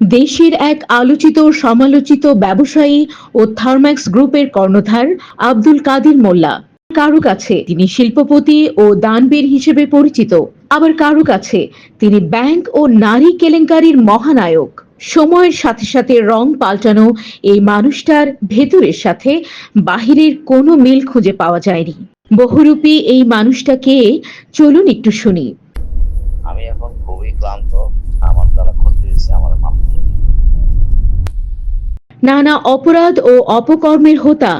দেশের এক আলোচিত, সমালোচিত ব্যবসায়ী ও থার্ম্যাক্স গ্রুপের কর্ণধার আব্দুল কাদির মোল্লা। কারও কাছে তিনি শিল্পপতি ও দানবীর হিসেবে পরিচিত। আবার কারও কাছে তিনি ব্যাংক ও নারী কেলেঙ্কারির মহানায়ক। সময়ের সাথে সাথে রং পাল্টানো এই মানুষটার ভেতরের সাথে বাহিরের কোনো মিল খুঁজে পাওয়া যায়নি। বহুরূপী এই মানুষটাকে চলুন একটু শুনি। আমি এখন খুবই ক্লান্ত আমার দ্বারা ক্ষতি হয়েছে আমার মাপ করে দিন। নানা অপরাধ ও অপকর্মের হোতা।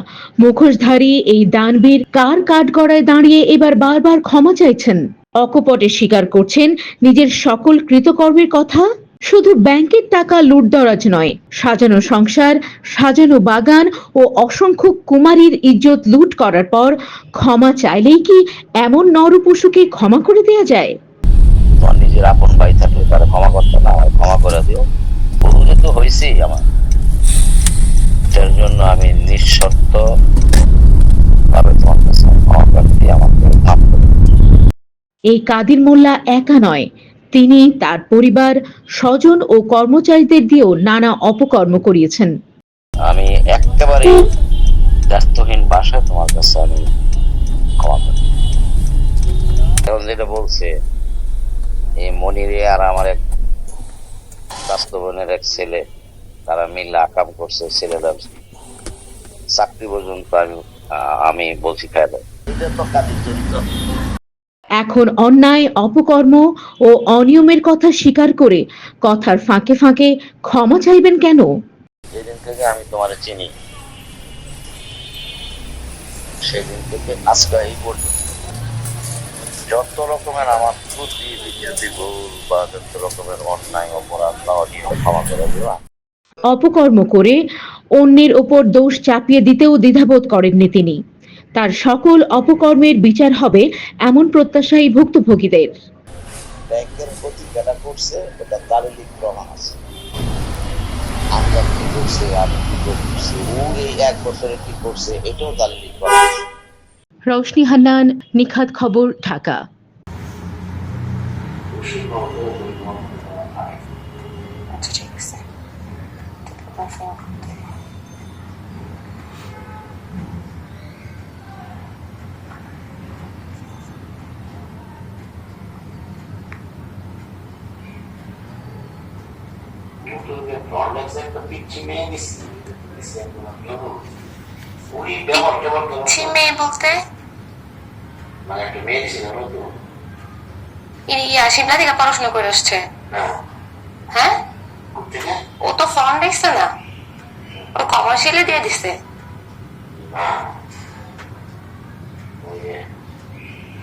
মুখোশধারী এই দানবীর কার কাঠ গড়ায় দাঁড়িয়ে এবার বারবার ক্ষমা চাইছেন? অকপটে স্বীকার করছেন নিজের সকল কৃতকর্মের কথা? শুধু ব্যাংকের টাকা লুটদরাজ নয়, সাজানো সংসার, সাজানো বাগান ও অসংখ্য কুমারীর ইজ্জত লুট করার পর ক্ষমা চাইলেই কি এমন নরপশুকে ক্ষমা করে দেয়া যায়? নিজের আপন ভাই থাকলে তারা ক্ষমা করতে না ক্ষমা করে দিও বহু তো হয়েছেই আমার এটার জন্য আমি নিঃশর্ত ভাবে তোমার কাছে ক্ষমা প্রার্থী আমাকে মাফ করে এই কাদির মোল্লা একা নয় তিনি তার পরিবার স্বজন ও কর্মচারীদের দিয়েও নানা অপকর্ম করিয়েছেন। আমি একেবারে দায়িত্বহীন বাসায় তোমার কাছে আমি ক্ষমা করি এখন যেটা বলছে এই মনিরে আর আমার এক বাস্তবনের এক ছেলে তারা মিলে আকাম করছে ছেলেটার চাকরি পর্যন্ত আমি আমি বলছি খাই দেয় এটা তো কাজের জড়িত এখন অন্যায় অপকর্ম ও অনিয়মের কথা স্বীকার করে কথার ফাঁকে ফাঁকে ক্ষমা চাইবেন কেন? যেদিন থেকে আমি তোমার চিনি সেদিন থেকে আজকে এই পর্যন্ত। যত রকমের আমার ত্রুটি বিকৃতি ভুল বা যত রকমের অন্যায় অপরাধ বা অনিয়ম ক্ষমা করে দিও অপকর্ম করে অন্যের ওপর দোষ চাপিয়ে দিতেও দ্বিধাবোধ করেননি তিনি। তার সকল অপকর্মের বিচার হবে এমন প্রত্যাশাই ভুক্তভোগীদের। ব্যাংকের ক্ষতি যেটা করছে প্রমাণ আছে। আমরা কি করছে আমি কি করছি ও এই এক বছরে কি করছে এটাও প্রমাণ আছে। হান্নান নিখাত খবর ঢাকা। আচ্ছা ঠিক আছে। তোমার ফোন করতে ছি মেয়ে বলতে মানে একটা মেয়ে ছিল নতুন ইয়া সিমলা থেকে পড়াশোনা করে আসছে হ্যাঁ ও তো ফর্ম দেখছে না ও কমার্শিয়ালে দিয়ে দিছে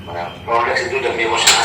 মানে প্রোডাক্টে দুটো মেয়ে বসে না